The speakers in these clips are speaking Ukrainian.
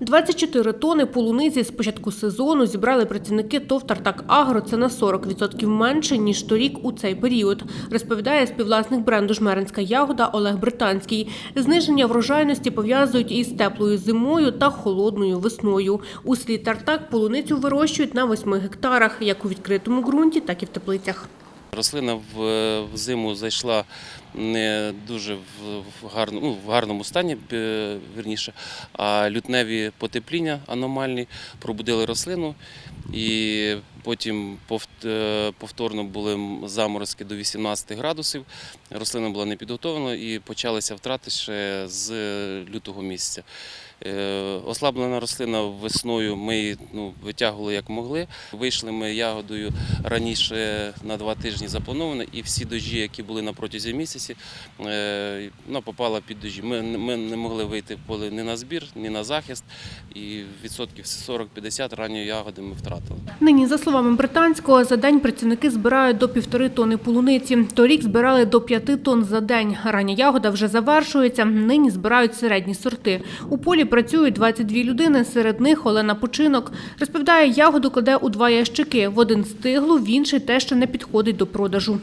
24 тони полуниці з початку сезону зібрали працівники ТОВ «Тартак Агро». Це на 40% менше, ніж торік у цей період, розповідає співвласник бренду «Жмеринська ягода» Олег Британський. Зниження врожайності пов'язують із теплою зимою та холодною весною. У селі Тартак полуницю вирощують на 8 гектарах, як у відкритому ґрунті, так і в теплицях. Рослина в, в зиму зайшла не дуже в, гарну, ну, в гарному стані, бе- вірніше, а лютневі потепління аномальні пробудили рослину, і потім е, повторно були заморозки до 18 градусів. Рослина була не підготовлена і почалися втрати ще з лютого місяця. Е, Ослаблена рослина весною ми її, ну, витягували як могли. Вийшли ми ягодою раніше на два тижні заплановано, і всі дожі, які були на протязі місяці, е, вона попала під дожі. Ми, ми не могли вийти в поле ні на збір, ні на захист, і відсотків 40-50 ранньої ягоди ми втратили. Нині, за словами британського, за день працівники збирають до півтори тони полуниці. Торік збирали до п'яти тонн за день. Рання ягода вже завершується. Нині збирають середні сорти. У полі працюють 22 людини. Серед них Олена Починок. Розповідає, ягоду кладе у два ящики. В один стиглу, в інший те, що не підходить до продажу.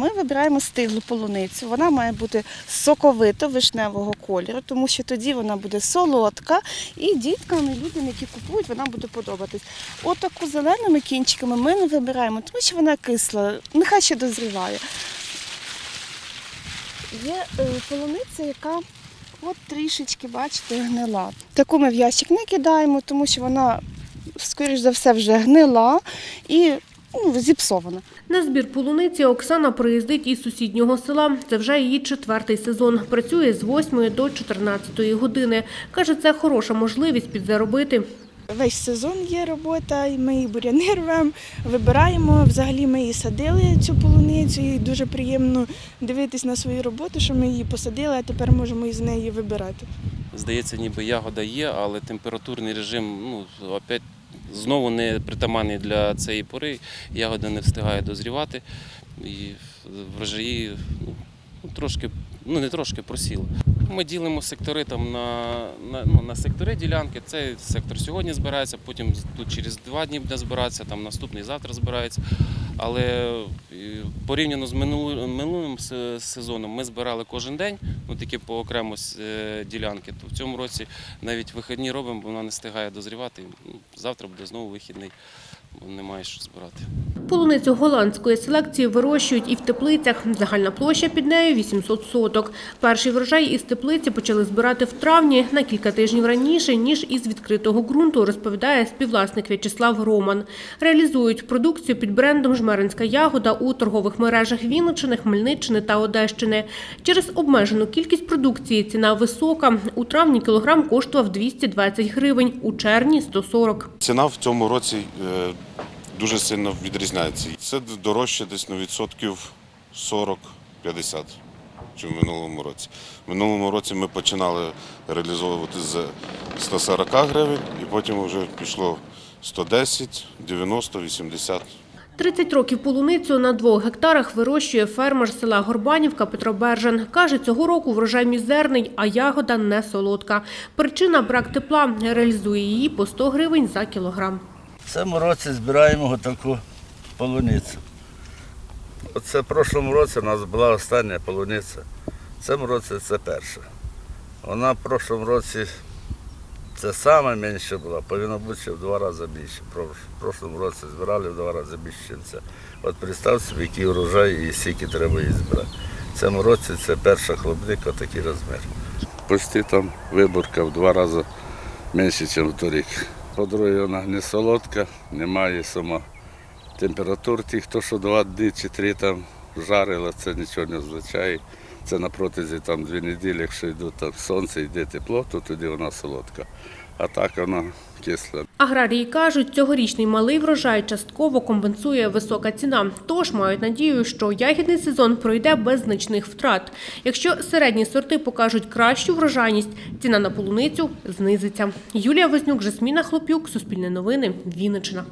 Ми вибираємо стиглу полуницю. Вона має бути соковито вишневого кольору, тому що тоді вона буде солодка і діткам і людям, які купують, вона буде подобатись. Отаку зеленими кінчиками ми не вибираємо, тому що вона кисла, нехай ще дозріває. Є е, полуниця, яка от трішечки, бачите, гнила. Таку ми в ящик не кидаємо, тому що вона, скоріш за все, вже гнила і ну, зіпсована. На збір полуниці Оксана приїздить із сусіднього села. Це вже її четвертий сезон. Працює з 8 до 14 години. Каже, це хороша можливість підзаробити. Весь сезон є робота, і ми і буряни рвемо, вибираємо. Взагалі ми її садили цю полуницю, і дуже приємно дивитись на свою роботу, що ми її посадили, а тепер можемо із неї вибирати. Здається, ніби ягода є, але температурний режим ну, опять знову не притаманний для цієї пори. Ягода не встигає дозрівати і врожаї ну, трошки, ну не трошки просіли. Ми ділимо сектори там на, на, ну, на сектори ділянки. Цей сектор сьогодні збирається, потім тут через два дні буде збиратися, там наступний завтра збирається. Але е, порівняно з минулим, сезоном ми збирали кожен день, ну такі по окремо е, ділянки. То в цьому році навіть вихідні робимо, бо вона не встигає дозрівати. Завтра буде знову вихідний, немає що збирати. Полуницю голландської селекції вирощують і в теплицях. Загальна площа під нею 800 соток. Перший врожай із теплиці почали збирати в травні на кілька тижнів раніше, ніж із відкритого ґрунту, розповідає співвласник В'ячеслав Роман. Реалізують продукцію під брендом «Жмеринська ягода» у торгових мережах Вінниччини, Хмельниччини та Одещини. Через обмежену кількість продукції ціна висока. У травні кілограм коштував 220 гривень, у червні – 140. Ціна в цьому році е, дуже сильно відрізняється. Це дорожче десь на відсотків 40-50, чим в минулому році. В минулому році ми починали реалізовувати з 140 гривень, і потім вже пішло 110, 90, 80. 30 років полуницю на двох гектарах вирощує фермер села Горбанівка Петро Бержан. Каже, цього року врожай мізерний, а ягода не солодка. Причина – брак тепла. Реалізує її по 100 гривень за кілограм. В цьому році збираємо таку полуницю. Оце в прошлому році у нас була остання полуниця. В цьому році це перша. Вона в прошлому році це саме менше була, повинно бути в два рази більше. В прош- прошлому році збирали в два рази більше, ніж це. От представ собі, який урожай і скільки треба її збирати. В цьому році це перша хлопника, такий розмір. Почти там виборка в два рази менше, ніж торік. По-друге, вона не солодка, немає сама температур тих, хто що два дні чи три там жарила, це нічого не означає. Це на протязі там дві неділі, якщо йде там сонце, йде тепло, то тоді вона солодка. А так вона кисла. Аграрії кажуть, цьогорічний малий врожай частково компенсує висока ціна. Тож мають надію, що ягідний сезон пройде без значних втрат. Якщо середні сорти покажуть кращу врожайність, ціна на полуницю знизиться. Юлія Вознюк, Жасміна Хлопюк, Суспільне новини, Вінниччина.